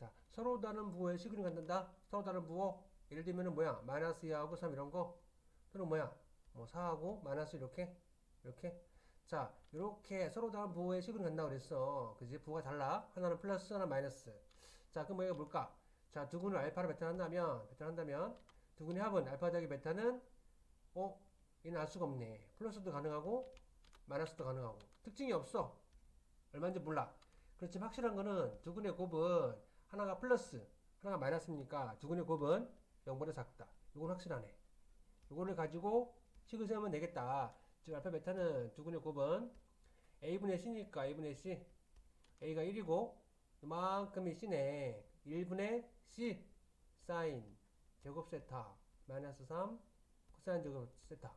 자, 서로 다른 부호의 시그널이 갖는다. 서로 다른 부호. 예를 들면은 뭐야? 마이너스 2하고 3 이런 거. 또는 뭐야? 뭐 4하고 마이너스 이렇게. 이렇게. 자, 이렇게 서로 다른 부호의 식으로 간다고 그랬어. 그지? 부호가 달라. 하나는 플러스, 하나는 마이너스. 자, 그럼 뭐가 뭘까? 자, 두 군을 알파로 배타한다면, 배타한다면, 두 군의 합은 알파 더하기 베타는, 어? 얘는 알 수가 없네. 플러스도 가능하고, 마이너스도 가능하고. 특징이 없어. 얼마인지 몰라. 그렇지만 확실한 거는 두 군의 곱은 하나가 플러스, 하나가 마이너스니까? 두 군의 곱은 0보다 작다. 이건 확실하네. 이거를 가지고 식을 세우면 되겠다. 즉 알파 베타는 두 군의 곱은 a분의 c니까 a분의 c. A가 1이고 이만큼이 c네. 1분의 c 사인 제곱 세타 마이너스 3 코사인 제곱 세타.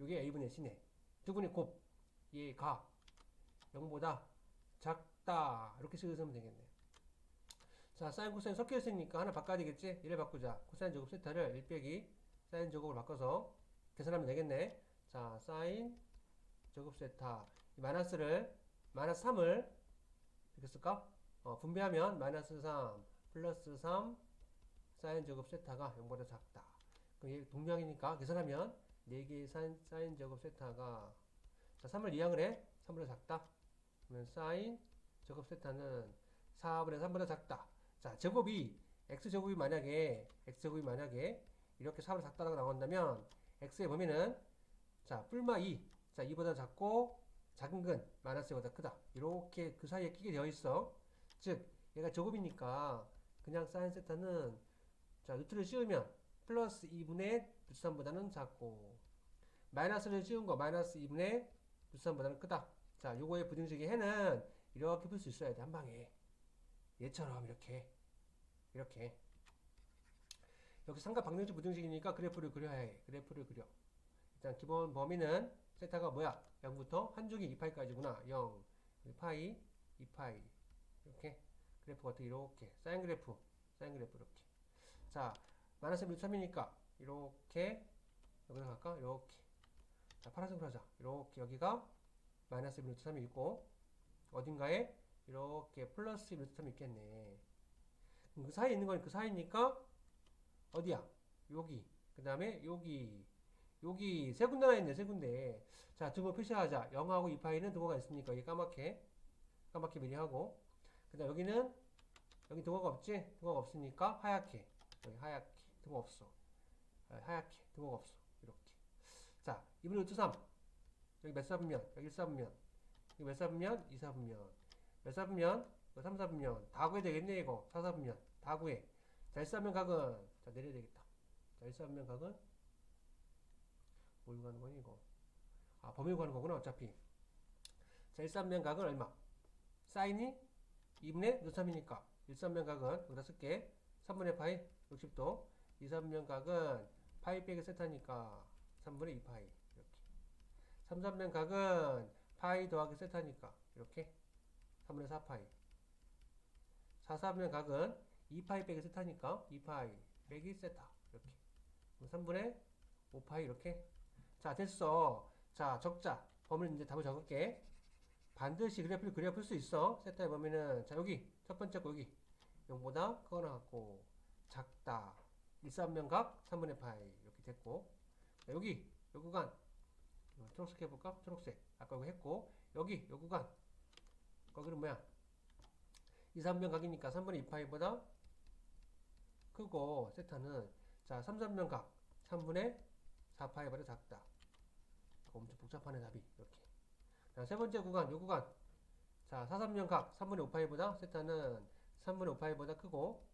요게 a분의 c네. 두 군의 곱. 얘가 0보다 작다. 이렇게 식을 세우면 되겠네 자 사인 코사인 섞여 있으니까 하나 바꿔야 되겠지 얘를 바꾸자 코사인 제곱 세타를 1 빼기 사인 제곱으로 바꿔서 계산하면 되겠네 자, 사인 제곱 세타 이 마이너스를 마이너스 3을 이렇게 쓸까? 어, 분배하면 마이너스 3 플러스 3 사인 제곱 세타가 0보다 작다. 그럼 얘 동량이니까 계산하면 4개의 사인, 사인 제곱 세타가 자, 3을 이항을 해. 3보다 작다. 그러면 사인 제곱 세타는 4분의 3보다 작다. 자, 제곱이 x 제곱이 만약에 x 제곱이 만약에 이렇게 4보다 작다라고 나온다면 x의 범위는 자, 뿔마 2. 자, 2보다 작고 작은 근 마이너스 2보다 크다. 이렇게 그 사이에 끼게 되어 있어. 즉, 얘가 제곱이니까 그냥 사인 세타는 자, 루트를 씌우면 플러스 2분의 루트 3보다는 작고 마이너스를 씌운 거 마이너스 2분의 루트 3보다는 크다. 자, 요거의 부등식의 해는 이렇게 풀 수 있어야 돼. 한 방에. 얘처럼 이렇게. 이렇게. 여기 삼각 방정식 부등식이니까 그래프를 그려야 해. 그래프를 그려. 일단 기본 범위는 세타가 뭐야? 0부터 한 줄기 2파이까지구나. 0, 파이, 2파이. 이렇게 그래프가 어떻게 이렇게 사인 그래프, 사인 그래프 이렇게. 자, 마이너스 루트 3이니까 이렇게 여기다 갈까? 이렇게. 자, 파란색으로 하자. 이렇게 여기가 마이너스 루트 3이 있고 어딘가에 이렇게 플러스 루트 3이 있겠네. 그 사이에 있는 건 그 사이니까 어디야? 여기. 그 다음에 여기. 여기 세 군데나 있네, 세 군데. 자, 등호 표시하자. 0하고 2파이는 등호가 있으니까 여기 까맣게, 까맣게 미리 하고. 그 다음 여기는, 여기 등호가 없지? 등호가 없으니까 하얗게. 여기 하얗게. 등호 없어. 아, 하얗게. 등호가 없어. 이렇게. 자, 2분의 루트 3. 여기 몇 사분면? 여기 1사분면. 여기 몇 사분면? 2사분면. 몇 사분면? 3사분면. 다 구해야 되겠네, 이거. 4사분면. 다 구해. 자, 1사분면 각은, 자, 내려야 되겠다. 자, 1사분면 각은 뭘 구하는 거니 이거 아 범위를 구하는 거구나 어차피 자 1삼면 각은 얼마 사인이 2분의 루트 3이니까 1삼면 각은 여기다 쓸게 3분의 파이 60도 2삼면 각은 파이 빼기 세타니까 3분의 2파이 이렇게 3삼면 각은 파이 더하기 세타니까 이렇게 3분의 4파이 4삼면 각은 2파이 빼기 세타니까 2파이 빼기 세타 이렇게 3분의 5파이 이렇게 자, 됐어. 자, 적자. 범위를 이제 답을 적을게. 반드시 그래프를 그려 풀 수 있어. 세타의 범위는, 자, 여기. 첫 번째 거 여기. 0보다 크거나 같고, 작다. 1사면각 3분의 파이. 이렇게 됐고. 자, 여기. 요 구간. 어, 초록색 해볼까? 초록색. 아까 이거 했고. 여기. 요 구간. 거기는 뭐야? 2사면각이니까 3분의 2파이보다 크고, 세타는, 자, 3사면각 3분의 4파이보다 작다. 엄청 복잡하네 답이 이렇게. 자, 세 번째 구간, 요 구간. 자, 4삼면 각 3분의 5파이보다 세타는 3분의 5파이보다 크고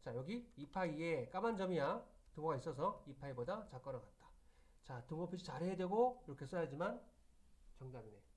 자, 여기 2파이에 까만 점이야. 등호가 있어서 2파이보다 작거나 같다. 자, 등호 표시 잘해야 되고 이렇게 써야지만 정답이네.